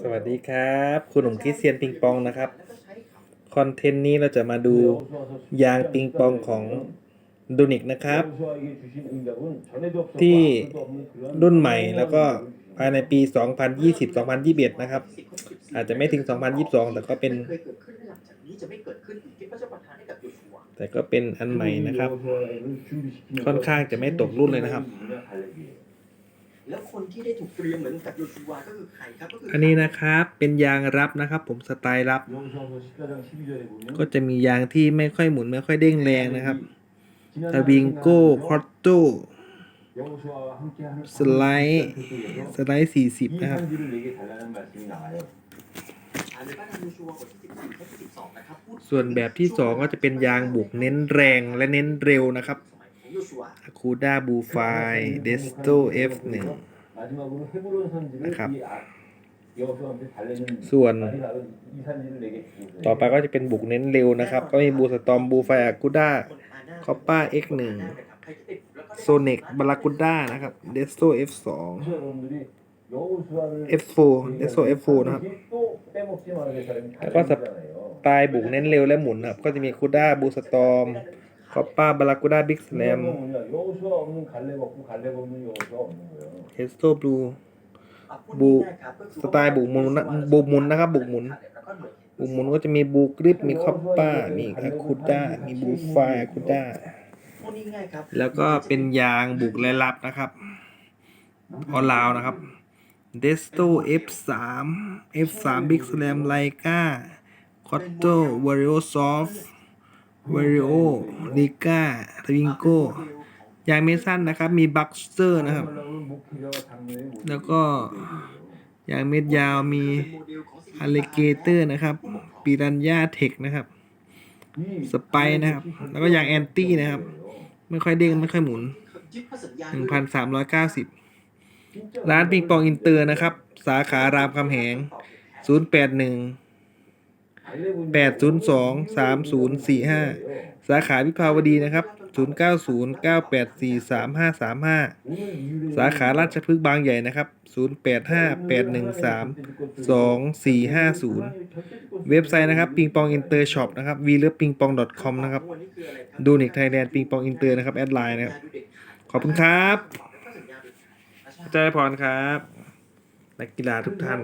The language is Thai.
สวัสดีครับ คุณหนุ่มคริสเซียนปิงปองนะครับ คอนเทนต์นี้เราจะมาดูยางปิงปองของดูนิกนะครับ ที่รุ่นใหม่แล้วก็ภายในปี 2020-2021 นะครับ อาจจะไม่ถึง 2022 แต่ก็เป็น แต่ก็เป็นอันใหม่นะครับ ค่อนข้างจะไม่ตกรุ่นเลยนะครับ แล้วคนที่ได้ถูกเตรียมเหมือนกับโยชัวก็คือใครครับก็คืออัอันนี้นะครับเป็นยางรับนะครับ ผมสไตล์รับก็จะมียางที่ไม่ค่อยหมุนไม่ค่อยเด้งแรงนะครับทวิงโก้คอตโตสไลด์สไลด์40นะครับอ่าในบ้านทางโยชัวบทที่14ข้อที่12นะครับพูดส่วนแบบที่2ก็จะเป็นยางบุกเน้นแรงและเน้นเร็วนะครับ ส มัยของโยชัว a c u d a b u f i d e s t o F1 นะครับ ส่วน ต่อไปก็จะเป็นบุกเน้นเร็วนะครับ ก็มีบูสตอมบูไฟอากูด้าคอปป้า X1 โซเนกบารากูด้านะครับเดสโต F2 F4 เดสโต F4 นะครับ แล้วก็สไตล์บุกเน้นเร็วและหมุนนะครับ ก็จะมีคูด้าบูสตอม คอปป้าบารากูด้าบิ๊กสแลมเฮสโตบลูบูสไตล์บุกหมุนนะบุกหมุนนะครับ บุกหมุน บุกหมุนก็จะมีบูกริปมีคอปป้า มีอาคูด้ามีบูไฟอาคูด้าพูดง่ายๆครับแล้วก็เป็นยางบุกและรับนะครับออลาวนะครับเดสโต F3 F3 Big Slam Leica Cotto Vario Soft Vario Liga Twingo ยางเมสั้นนะครับ มีบัคเซอร์นะครับ แล้วก็ยางเม็ดยาวมี a l l i g a t o r นะครับปีรันยาเทคนะครับ สไปนะครับ แล้วก็ยางแอนตี้นะครับ ไม่ค่อยเด้งไม่ค่อยหมุนยึดพระสัญญา1,390 ร้านปิงปองอินเตอร์นะครับ สาขารามคำแหง 081 แปดศูนย์สองสามศูนย์สี่ห้าสาขาวิภาวดีนะครับศูนย์เก้าศูนย์เก้าแปดสี่สามห้าสามห้าสาขาราชพฤกษ์บางใหญ่นะครับศูนย์แปดห้าแปดหนึ่งสามสองสี่ห้าศูนย์เว็บไซต์นะครับปิงปองอินเตอร์ช็อปนะครับวีเลิฟปิงปอง .com นะครับดูนิกไทยแลนด์ปิงปองอินเตอร์นะครับแอดไลน์นะครับ ขอบคุณครับใจพรครับ นักกีฬาทุกท่าน